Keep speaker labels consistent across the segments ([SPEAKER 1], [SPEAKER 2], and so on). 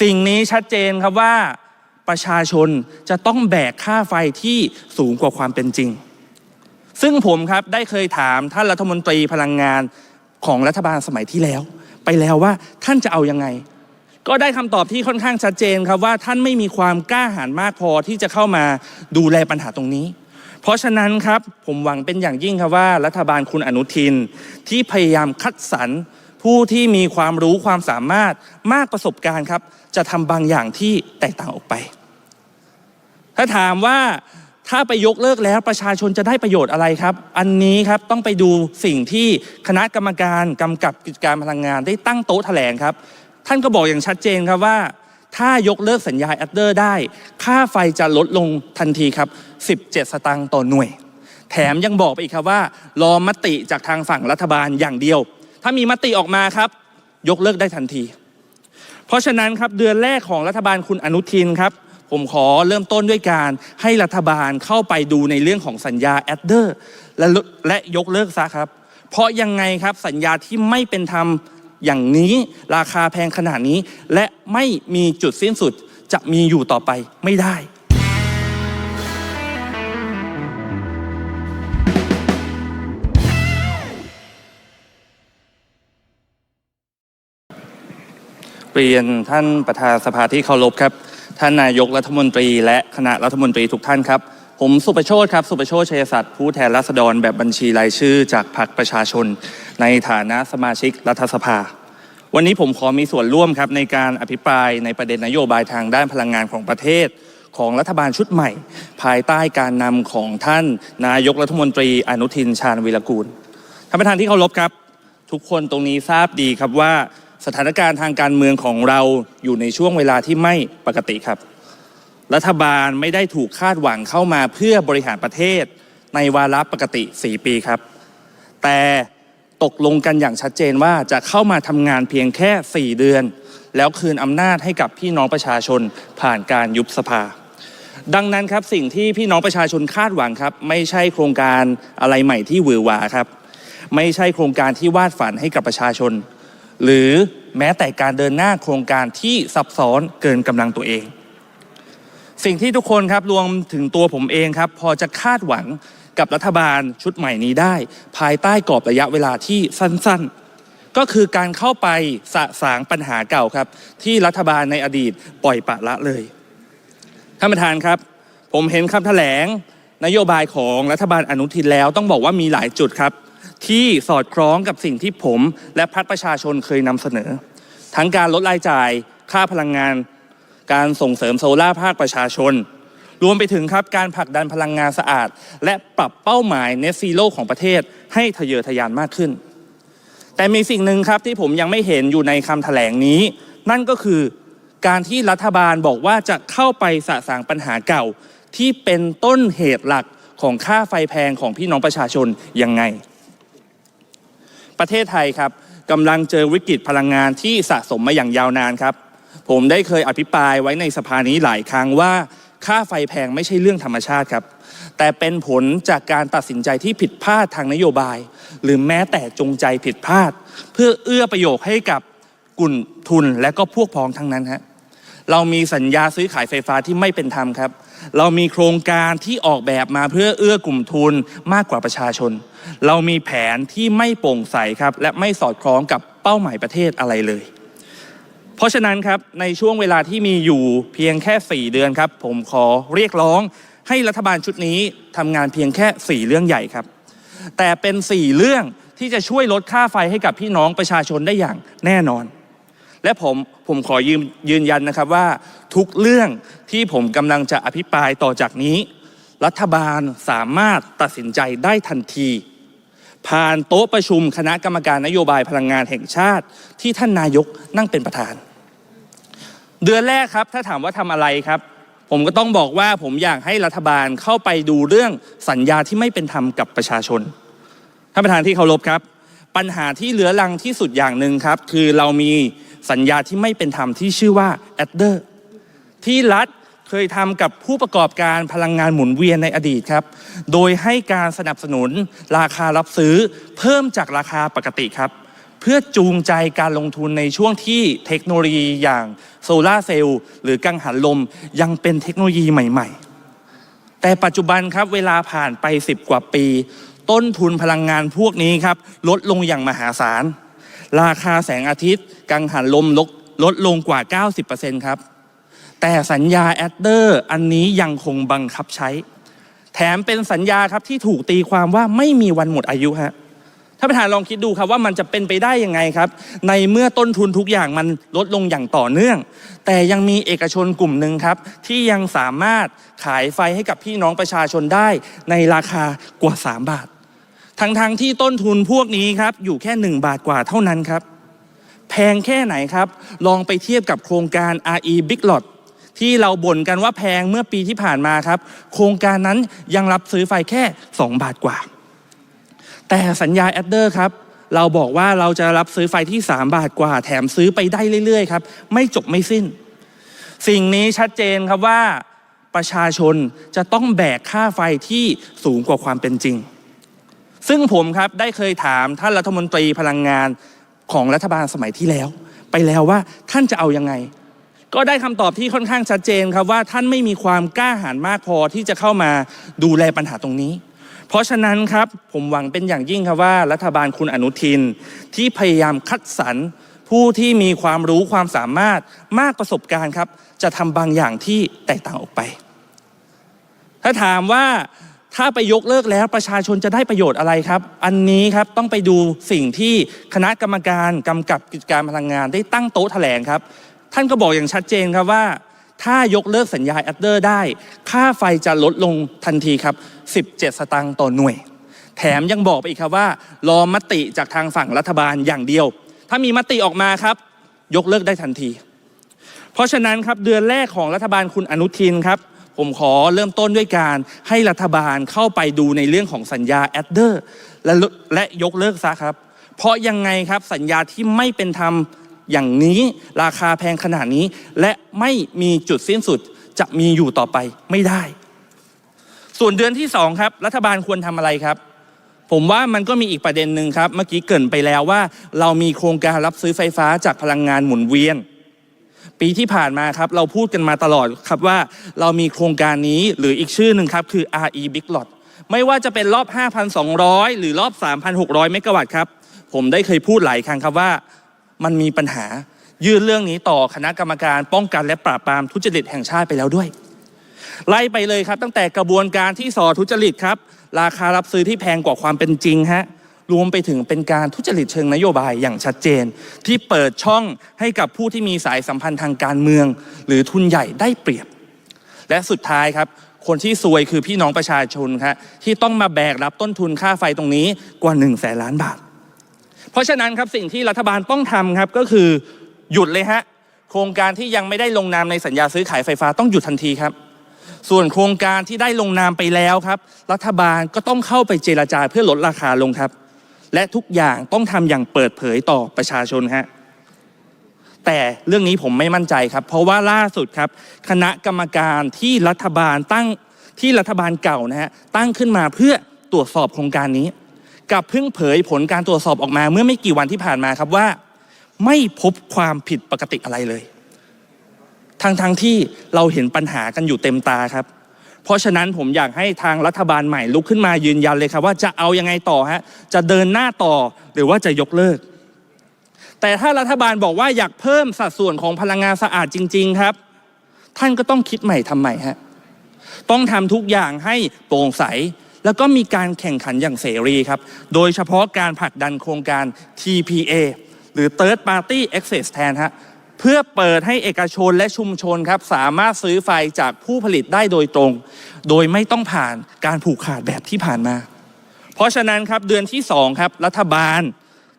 [SPEAKER 1] สิ่งนี้ชัดเจนครับว่าประชาชนจะต้องแบกค่าไฟที่สูงกว่าความเป็นจริง ซึ่งผมครับได้เคยถามท่านรัฐมนตรีพลังงานของรัฐบาลสมัยที่แล้ว ไปแล้วว่าท่านจะเอายังไง ก็ได้คำตอบที่ค่อนข้างชัดเจนครับว่าท่านไม่มีความกล้าหาญมากพอที่จะเข้ามาดูแลปัญหาตรงนี้ เพราะฉะนั้นครับผมหวังเป็นอย่างยิ่งครับว่า รัฐบาลคุณอนุทินที่พยายามคัดสรร ผู้ที่มีความรู้ความสามารถมากประสบการณ์ครับ จะทำบางอย่างที่แตกต่างออกไป ถ้าถามว่าถ้าไปยกเลิกแล้วประชาชนจะได้ประโยชน์อะไรครับ อันนี้ครับต้องไปดูสิ่งที่คณะกรรมการกำกับกิจการพลังงานได้ตั้งโต๊ะแถลงครับ ท่านก็บอกอย่างชัดเจนครับว่า ถ้ายกเลิกสัญญาแอดเดอร์ได้ ค่าไฟจะลดลงทันทีครับ 17 สตางค์ต่อหน่วย แถมยังบอกไปอีกครับว่า รอมติจากทางฝั่งรัฐบาลอย่างเดียว ถ้ามีมติออกมาครับ ยกเลิกได้ทันที เพราะฉะนั้นครับเดือนแรกของรัฐบาลคุณอนุทินครับ ผมขอเริ่มต้นด้วยการให้รัฐบาลเข้าไปดูในเรื่องของสัญญาแอดเดอร์และและยกเลิกซะครับ เพราะยังไงครับสัญญาที่ไม่เป็นธรรมอย่างนี้ราคาแพงขนาดนี้ และไม่มีจุดสิ้นสุดจะมีอยู่ต่อไปไม่ได้ รียนท่านประธานสภาที่เคารพครับ ท่านนายกรัฐมนตรี และคณะรัฐมนตรีทุกท่านครับ ผมสุประโชตครับ สุประโชตชัยศัตร์ผู้แทนราษฎรแบบบัญชีรายชื่อจากพรรคประชาชน ในฐานะสมาชิกรัฐสภา วันนี้ผมขอมีส่วนร่วมครับในการอภิปรายในประเด็นนโยบายทางด้านพลังงานของประเทศของรัฐบาลชุดใหม่ ภายใต้การนำของท่านนายกรัฐมนตรีอนุทินชาญวีรกูลท่านประธานที่เคารพครับ ทุกคนตรงนี้ทราบดีครับว่า สถานการณ์ทางการเมืองของเราอยู่ในช่วงเวลาที่ไม่ปกติครับ รัฐบาลไม่ได้ถูกคาดหวังเข้ามาเพื่อบริหารประเทศในวาระปกติ 4 ปีครับ แต่ตกลงกันอย่างชัดเจนว่าจะเข้ามาทำงานเพียงแค่ 4 เดือน แล้วคืนอำนาจให้กับพี่น้องประชาชนผ่านการยุบสภา ดังนั้นครับสิ่งที่พี่น้องประชาชนคาดหวังครับ ไม่ใช่โครงการอะไรใหม่ที่หวือหวาครับ ไม่ใช่โครงการที่วาดฝันให้กับประชาชน หรือ แม้แต่การเดินหน้าโครงการที่ซับซ้อนเกินกำลังตัวเอง สิ่งที่ทุกคนครับรวมถึงตัวผมเองครับ พอจะคาดหวังกับรัฐบาลชุดใหม่นี้ได้ ภายใต้กรอบระยะเวลาที่สั้นๆ ก็คือการเข้าไปสะสางปัญหาเก่าครับ ที่รัฐบาลในอดีตปล่อยปละละเลยท่านประธานครับ ผมเห็นคำแถลงนโยบายของรัฐบาลอนุทินแล้วต้องบอกว่ามีหลายจุดครับ ที่สอดคล้องกับสิ่งที่ผมและพรรคประชาชนเคยนำเสนอ ทั้งการลดรายจ่ายค่าพลังงาน การส่งเสริมโซลาร์ภาคประชาชน รวมไปถึงครับการผลักดันพลังงานสะอาด และปรับเป้าหมายเนซีโ o ของประเทศให้ทะเยอทะยานมากขึ้น แต่มีสิ่งหนึ่งครับที่ผมยังไม่เห็นอยู่ในคำแถลงนี้ นั่นก็คือการที่รัฐบาลบอกว่าจะเข้าไปสะสางปัญหาเก่าที่เป็นต้นเหตุหลักของค่าไฟแพงของพี่น้องประชาชนยังไง ประเทศไทยครับกำลังเจอวิกฤตพลังงานที่สะสมมาอย่างยาวนานครับ ผมได้เคยอภิปรายไว้ในสภานี้หลายครั้งว่าค่าไฟแพงไม่ใช่เรื่องธรรมชาติครับ แต่เป็นผลจากการตัดสินใจที่ผิดพลาดทางนโยบาย หรือแม้แต่จงใจผิดพลาด เพื่อเอื้อประโยชน์ให้กับกลุ่มทุนและก็พวกพ้องทั้งนั้นฮะเรามีสัญญาซื้อขายไฟฟ้าที่ไม่เป็นธรรมครับ เรามีโครงการที่ออกแบบมาเพื่อเอื้อกลุ่มทุนมากกว่าประชาชน เรามีแผนที่ไม่โปร่งใสครับ และไม่สอดคล้องกับเป้าหมายประเทศอะไรเลย เพราะฉะนั้นครับในช่วงเวลาที่มีอยู่เพียงแค่ 4 เดือนครับ ผมขอเรียกร้องให้รัฐบาลชุดนี้ทำงานเพียงแค่ 4 เรื่องใหญ่ครับ แต่เป็น 4 เรื่องที่จะช่วยลดค่าไฟให้กับพี่น้องประชาชนได้อย่างแน่นอน และผมผมขอยืนยืนยันนะครับว่าทุกเรื่องที่ผมกำลังจะอภิปรายต่อจากนี้ รัฐบาลสามารถตัดสินใจได้ทันที ผ่านโต๊ะประชุมคณะกรรมการนโยบายพลังงานแห่งชาติ ที่ท่านนายกนั่งเป็นประธาน เดือนแรกครับถ้าถามว่าทำอะไรครับ ผมก็ต้องบอกว่าผมอยากให้รัฐบาลเข้าไปดูเรื่องสัญญาที่ไม่เป็นธรรมกับประชาชนท่านประธานที่เคารพครับ ปัญหาที่เหลือรังที่สุดอย่างหนึ่งครับ คือเรามี สัญญาที่ไม่เป็นธรรมที่ชื่อว่าแอดเดอร์ที่รัฐเคยทำกับผู้ประกอบการพลังงานหมุนเวียนในอดีตครับ โดยให้การสนับสนุนราคารับซื้อเพิ่มจากราคาปกติครับ เพื่อจูงใจการลงทุนในช่วงที่เทคโนโลยีอย่างโซลาร์เซลล์หรือกังหันลมยังเป็นเทคโนโลยีใหม่ ๆ แต่ปัจจุบันครับเวลาผ่านไป 10 กว่าปี ต้นทุนพลังงานพวกนี้ครับลดลงอย่างมหาศาล ราคาแสงอาทิตย์ กังหันลมลดลดลงกว่า 90%ครับ แต่สัญญาแอดเดอร์อันนี้ยังคงบังคับใช้ แถมเป็นสัญญาครับที่ถูกตีความว่าไม่มีวันหมดอายุฮะท่านประธานลองคิดดูครับว่ามันจะเป็นไปได้ยังไงครับ ในเมื่อต้นทุนทุกอย่างมันลดลงอย่างต่อเนื่อง แต่ยังมีเอกชนกลุ่มหนึ่งครับ ที่ยังสามารถขายไฟให้กับพี่น้องประชาชนได้ในราคากว่า 3 บาท ทั้งๆทที่ต้นทุนพวกนี้ครับอยู่แค่ 1 บาทกว่าเท่านั้นครับ แพงแค่ไหนครับ ลองไปเทียบกับโครงการ RE Big Lot ที่เราบ่นกันว่าแพงเมื่อปีที่ผ่านมาครับ โครงการนั้นยังรับซื้อไฟแค่ 2 บาทกว่า แต่สัญญาแอดเดอร์ครับ เราบอกว่าเราจะรับซื้อไฟที่ 3 บาทกว่า แถมซื้อไปได้เรื่อยๆครับ ไม่จบไม่สิ้น สิ่งนี้ชัดเจนครับว่าประชาชนจะต้องแบกค่าไฟที่สูงกว่าความเป็นจริง ซึ่งผมครับได้เคยถามท่านรัฐมนตรีพลังงานของรัฐบาลสมัยที่แล้ว ไปแล้วว่าท่านจะเอายังไง ก็ได้คำตอบที่ค่อนข้างชัดเจนครับว่าท่านไม่มีความกล้าหาญมากพอที่จะเข้ามาดูแลปัญหาตรงนี้ เพราะฉะนั้นครับผมหวังเป็นอย่างยิ่งครับว่า รัฐบาลคุณอนุทินที่พยายามคัดสรรผู้ที่มีความรู้ความสามารถมากประสบการณ์ครับ จะทำบางอย่างที่แตกต่างออกไป ถ้าถามว่า ถ้าไปยกเลิกแล้วประชาชนจะได้ประโยชน์อะไรครับ อันนี้ครับต้องไปดูสิ่งที่คณะกรรมการกำกับกิจการพลังงานได้ตั้งโต๊ะแถลงครับ ท่านก็บอกอย่างชัดเจนครับว่า ถ้ายกเลิกสัญญาแอดเดอร์ได้ ค่าไฟจะลดลงทันทีครับ 17 สตางค์ต่อหน่วย แถมยังบอกไปอีกครับว่า รอมติจากทางฝั่งรัฐบาลอย่างเดียว ถ้ามีมติออกมาครับ ยกเลิกได้ทันที เพราะฉะนั้นครับเดือนแรกของรัฐบาลคุณอนุทินครับ ผมขอเริ่มต้นด้วยการให้รัฐบาลเข้าไปดูในเรื่องของสัญญาแอดเดอร์และและยกเลิกซะครับ เพราะยังไงครับสัญญาที่ไม่เป็นธรรมอย่างนี้ราคาแพงขนาดนี้ และไม่มีจุดสิ้นสุดจะมีอยู่ต่อไปไม่ได้ ส่วนเดือนที่สองครับ รัฐบาลควรทำอะไรครับ ผมว่ามันก็มีอีกประเด็นหนึ่งครับ เมื่อกี้เกินไปแล้วว่า เรามีโครงการรับซื้อไฟฟ้าจากพลังงานหมุนเวียน ปีที่ผ่านมาครับเราพูดกันมาตลอดครับว่าเรามีโครงการนี้หรืออีกชื่อหนึ่งครับคือ RE Big Lot ไม่ว่าจะเป็นรอบ 5,200 หรือรอบ 3,600 เมกะวัตต์ครับ ผมได้เคยพูดหลายครั้งครับว่ามันมีปัญหายื่นเรื่องนี้ต่อคณะกรรมการป้องกันและปราบปรามทุจริตแห่งชาติไปแล้วด้วย ไล่ไปเลยครับตั้งแต่กระบวนการที่สอทุจริตครับ ราคารับซื้อที่แพงกว่าความเป็นจริงฮะ รวมไปถึงเป็นการทุจริตเชิงนโยบายอย่างชัดเจน ที่เปิดช่องให้กับผู้ที่มีสายสัมพันธ์ทางการเมือง หรือทุนใหญ่ได้เปรียบ และสุดท้ายครับคนที่ซวยคือพี่น้องประชาชนครับที่ต้องมาแบกรับต้นทุนค่าไฟตรงนี้กว่า1นึ่งแสนล้านบาท เพราะฉะนั้นครับสิ่งที่รัฐบาลต้องทำครับก็คือหยุดเลยฮะโครงการที่ยังไม่ได้ลงนามในสัญญาซื้อขายไฟฟ้าต้องหยุดทันทีครับ ส่วนโครงการที่ได้ลงนามไปแล้วครับ รัฐบาลก็ต้องเข้าไปเจราจาเพื่อลดราคาลงครับ และทุกอย่างต้องทำอย่างเปิดเผยต่อประชาชนฮะแต่เรื่องนี้ผมไม่มั่นใจครับ เพราะว่าล่าสุดครับ คณะกรรมการที่รัฐบาลตั้งที่รัฐบาลเก่านะฮะตั้งขึ้นมาเพื่อตรวจสอบโครงการนี้กับเพิ่งเผยผลการตรวจสอบออกมาเมื่อไม่กี่วันที่ผ่านมาครับว่า ไม่พบความผิดปกติอะไรเลยทั้งๆทที่เราเห็นปัญหากันอยู่เต็มตาครับ เพราะฉะนั้นผมอยากให้ทางรัฐบาลใหม่ลุกขึ้นมายืนยันเลยครับว่าจะเอายังไงต่อฮะจะเดินหน้าต่อหรือว่าจะยกเลิก แต่ถ้ารัฐบาลบอกว่าอยากเพิ่มสัดส่วนของพลังงานสะอาดจริง ๆครับ ท่านก็ต้องคิดใหม่ทำใหม่ฮะต้องทำทุกอย่างให้โปร่งใสแล้วก็มีการแข่งขันอย่างเสรีครับ โดยเฉพาะการผลักดันโครงการ TPA หรือ Third Party Access แทนฮะ เพื่อเปิดให้เอกชนและชุมชนครับสามารถซื้อไฟจากผู้ผลิตได้โดยตรง โดยไม่ต้องผ่านการผูกขาดแบบที่ผ่านมา เพราะฉะนั้นครับเดือนที่2ครับรัฐบาล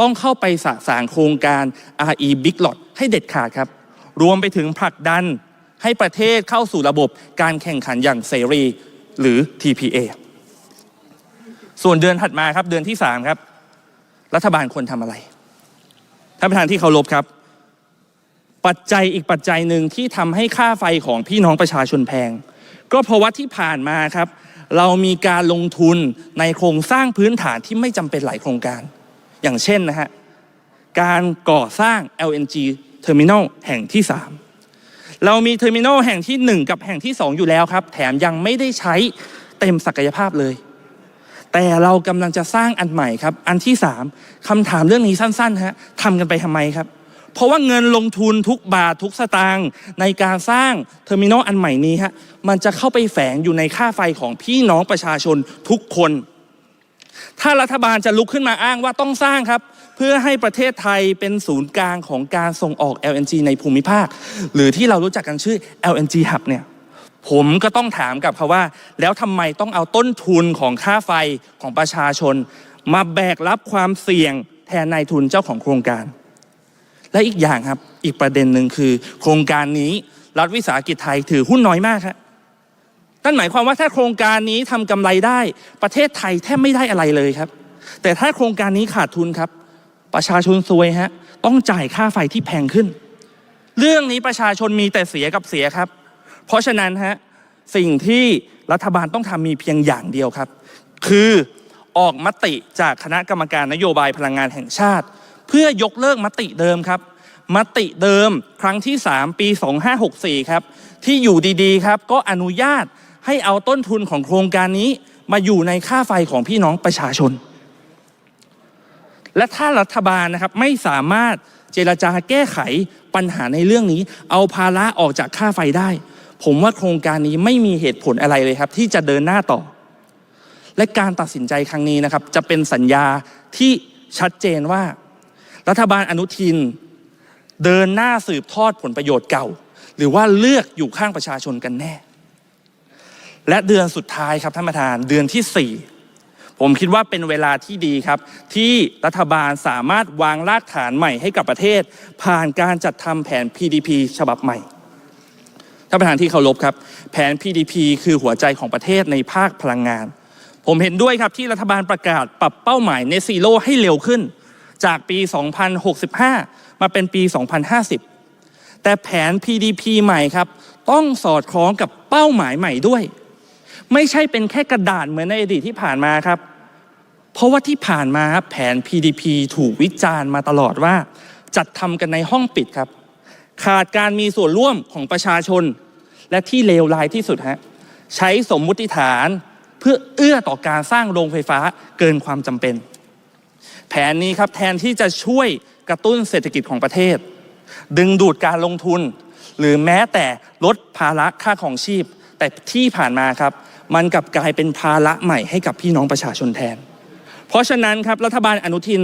[SPEAKER 1] ต้องเข้าไปสะสางโครงการ RE Big Lot ให้เด็ดขาดครับ รวมไปถึงผลักดันให้ประเทศเข้าสู่ระบบการแข่งขันอย่างเสรีหรือ TPA ส่วนเดือนถัดมาครับเดือนที่3ครับรัฐบาลควรทำอะไรท่านประธานที่เคารพครับ ปัจจัยอีกปัจจัยหนึ่งที่ทำให้ค่าไฟของพี่น้องประชาชนแพง ก็เพราะว่าที่ผ่านมาครับ เรามีการลงทุนในโครงสร้างพื้นฐานที่ไม่จำเป็นหลายโครงการ อย่างเช่นนะฮะการก่อสร้าง LNG Terminal แห่งที่ 3 เรามีเทอร์มินอลแห่งที่ 1 กับแห่งที่ 2 อยู่แล้วครับ แถมยังไม่ได้ใช้เต็มศักยภาพเลย แต่เรากำลังจะสร้างอันใหม่ครับ อันที่ 3คำถามเรื่องนี้สั้นๆฮะทำกันไปทำไมครับ เพราะว่าเงินลงทุนทุกบาททุกสตางค์ในการสร้างเทอร์มินอลอันใหม่นี้ฮะมันจะเข้าไปแฝงอยู่ในค่าไฟของพี่น้องประชาชนทุกคน ถ้ารัฐบาลจะลุกขึ้นมาอ้างว่าต้องสร้างครับ เพื่อให้ประเทศไทยเป็นศูนย์กลางของการส่งออก LNG ในภูมิภาค หรือที่เรารู้จักกันชื่อ LNG Hub เนี่ยผมก็ต้องถามกับเขาว่า แล้วทำไมต้องเอาต้นทุนของค่าไฟของประชาชน มาแบกรับความเสี่ยงแทนนายทุนเจ้าของโครงการ และอีกอย่างครับอีกประเด็นหนึ่งคือ โครงการนี้รัฐวิสาหกิจไทยถือหุ้นน้อยมากครับนั่นหมายความว่าถ้าโครงการนี้ทำกำไรได้ ประเทศไทยแทบไม่ได้อะไรเลยครับ แต่ถ้าโครงการนี้ขาดทุนครับ ประชาชนซวยฮะต้องจ่ายค่าไฟที่แพงขึ้น เรื่องนี้ประชาชนมีแต่เสียกับเสียครับ เพราะฉะนั้นฮะสิ่งที่รัฐบาลต้องทำมีเพียงอย่างเดียวครับ คือออกมติจากคณะกรรมการนโยบายพลังงานแห่งชาติ เพื่อยกเลิกมติเดิมครับมติเดิมครั้งที่ 3 ปี 2564 ครับ ที่อยู่ดีๆครับ ก็อนุญาตให้เอาต้นทุนของโครงการนี้ มาอยู่ในค่าไฟของพี่น้องประชาชน และถ้ารัฐบาลนะครับไม่สามารถเจรจาแก้ไขปัญหาในเรื่องนี้ เอาภาระออกจากค่าไฟได้ ผมว่าโครงการนี้ไม่มีเหตุผลอะไรเลยครับ ที่จะเดินหน้าต่อ และการตัดสินใจครั้งนี้นะครับ จะเป็นสัญญาที่ชัดเจนว่า รัฐบาลอนุทิน เดินหน้าสืบทอดผลประโยชน์เก่า หรือว่าเลือกอยู่ข้างประชาชนกันแน่ และเดือนสุดท้ายครับท่านประธานเดือนที่ 4 ผมคิดว่าเป็นเวลาที่ดีครับ ที่รัฐบาลสามารถวางรากฐานใหม่ให้กับประเทศ ผ่านการจัดทำแผน PDP ฉบับใหม่ท่านประธานที่เคารพครับ แผน PDP คือหัวใจของประเทศในภาคพลังงาน ผมเห็นด้วยครับที่รัฐบาลประกาศปรับเป้าหมายในซีโร่ให้เร็วขึ้น จากปี 2065 มาเป็นปี 2050 แต่แผน PDP ใหม่ครับ ต้องสอดคล้องกับเป้าหมายใหม่ด้วย ไม่ใช่เป็นแค่กระดาษเหมือนในอดีตที่ผ่านมาครับ เพราะว่าที่ผ่านมาครับแผน PDP ถูกวิจารณ์มาตลอดว่า จัดทำกันในห้องปิดครับ ขาดการมีส่วนร่วมของประชาชน และที่เลวร้ายที่สุดฮะใช้สมมุติฐานเพื่อเอื้อต่อการสร้างโรงไฟฟ้าเกินความจำเป็น แผนนี้ครับแทนที่จะช่วยกระตุ้นเศรษฐกิจของประเทศ ดึงดูดการลงทุน หรือแม้แต่ลดภาระค่าของชีพ แต่ที่ผ่านมาครับ มันกลับกลายเป็นภาระใหม่ให้กับพี่น้องประชาชนแทน เพราะฉะนั้นครับรัฐบาลอนุทิน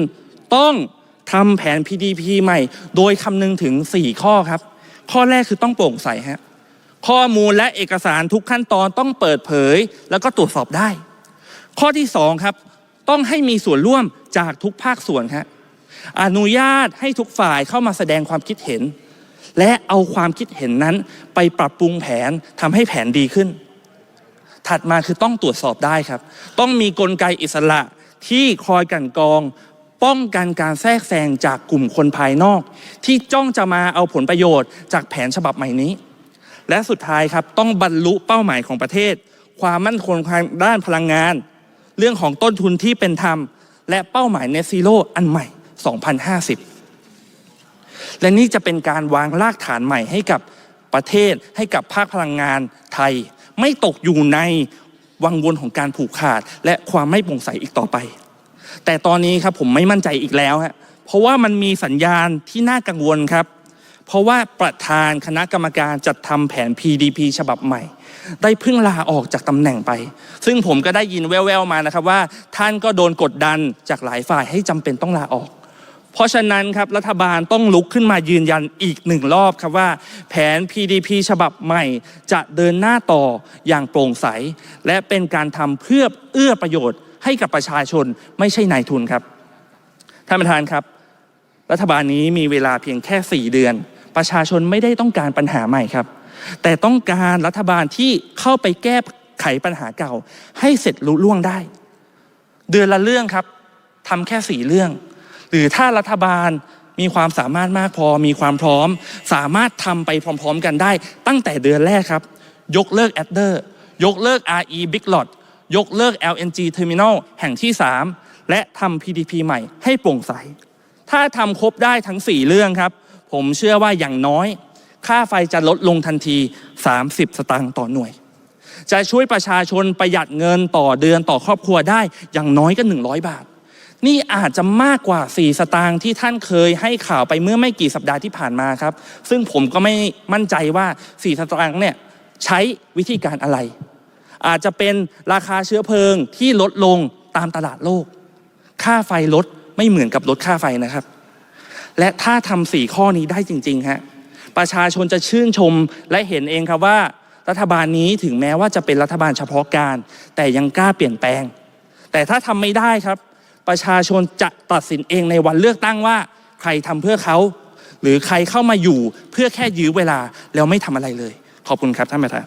[SPEAKER 1] ต้องทำแผน PDP ใหม่ โดยคำนึงถึง 4 ข้อครับ ข้อแรกคือต้องโปร่งใสฮะข้อมูลและเอกสารทุกขั้นตอนต้องเปิดเผย แล้วก็ตรวจสอบได้ ข้อที่2ครับ ต้องให้มีส่วนร่วมจากทุกภาคส่วนครับอนุญาตให้ทุกฝ่ายเข้ามาแสดงความคิดเห็น และเอาความคิดเห็นนั้นไปปรับปรุงแผนทำให้แผนดีขึ้น ถัดมาคือต้องตรวจสอบได้ครับ ต้องมีกลไกอิสระที่คอยกันกองป้องกันการแทรกแซงจากกลุ่มคนภายนอก ที่จ้องจะมาเอาผลประโยชน์จากแผนฉบับใหม่นี้ และสุดท้ายครับต้องบรรลุเป้าหมายของประเทศ ความมั่นคงทางด้านพลังงาน เรื่องของต้นทุนที่เป็นธรรม และเป้าหมายเนซีโร่อันใหม่ 2050 และนี่จะเป็นการวางรากฐานใหม่ให้กับประเทศให้กับภาคพลังงานไทย ไม่ตกอยู่ในวังวนของการผูกขาด และความไม่โปร่งใสอีกต่อไป แต่ตอนนี้ครับผมไม่มั่นใจอีกแล้วฮะเพราะว่ามันมีสัญญาณที่น่ากังวลครับ เพราะว่าประธานคณะกรรมการจัดทำแผน PDP ฉบับใหม่ ได้เพิ่งลาออกจากตำแหน่งไป ซึ่งผมก็ได้ยินแว่วๆมานะครับว่า ท่านก็โดนกดดันจากหลายฝ่ายให้จำเป็นต้องลาออก เพราะฉะนั้นครับรัฐบาลต้องลุกขึ้นมายืนยันอีกหนึ่งรอบครับว่า แผน PDP ฉบับใหม่จะเดินหน้าต่ออย่างโปร่งใส และเป็นการทำเพื่อเอื้อประโยชน์ให้กับประชาชนไม่ใช่นายทุนครับท่านประธานครับ รัฐบาลนี้มีเวลาเพียงแค่ 4 เดือน ประชาชนไม่ได้ต้องการปัญหาใหม่ครับ แต่ต้องการรัฐบาลที่เข้าไปแก้ไขปัญหาเก่า ให้เสร็จลุล่วงได้ เดือนละเรื่องครับทำแค่สี่เรื่อง หรือถ้ารัฐบาลมีความสามารถมากพอมีความพร้อม สามารถทำไปพร้อม ๆ กันได้ ตั้งแต่เดือนแรกครับ ยกเลิกแอดเดอร์ยกเลิก RE Big Lot ยกเลิก LNG Terminal แห่งที่ 3 และทำ PDP ใหม่ให้โปร่งใส ถ้าทำครบได้ทั้ง 4 เรื่องครับ ผมเชื่อว่าอย่างน้อย ค่าไฟจะลดลงทันที 30 สตางค์ต่อหน่วย จะช่วยประชาชนประหยัดเงินต่อเดือนต่อครอบครัวได้อย่างน้อยก็ 100 บาท นี่อาจจะมากกว่า 4 สตางค์ที่ท่านเคยให้ข่าวไปเมื่อไม่กี่สัปดาห์ที่ผ่านมาครับ ซึ่งผมก็ไม่มั่นใจว่า 4 สตางค์เนี่ยใช้วิธีการอะไร อาจจะเป็นราคาเชื้อเพลิงที่ลดลงตามตลาดโลก ค่าไฟลดไม่เหมือนกับลดค่าไฟนะครับ และถ้าทำสี่ข้อนี้ได้จริงๆฮะ ประชาชนจะชื่นชมและเห็นเองครับว่า รัฐบาลนี้ถึงแม้ว่าจะเป็นรัฐบาลเฉพาะการ แต่ยังกล้าเปลี่ยนแปลง แต่ถ้าทำไม่ได้ครับ ประชาชนจะตัดสินเองในวันเลือกตั้งว่า ใครทำเพื่อเขา หรือใครเข้ามาอยู่เพื่อแค่ยื้อเวลาแล้วไม่ทำอะไรเลย ขอบคุณครับท่านประธาน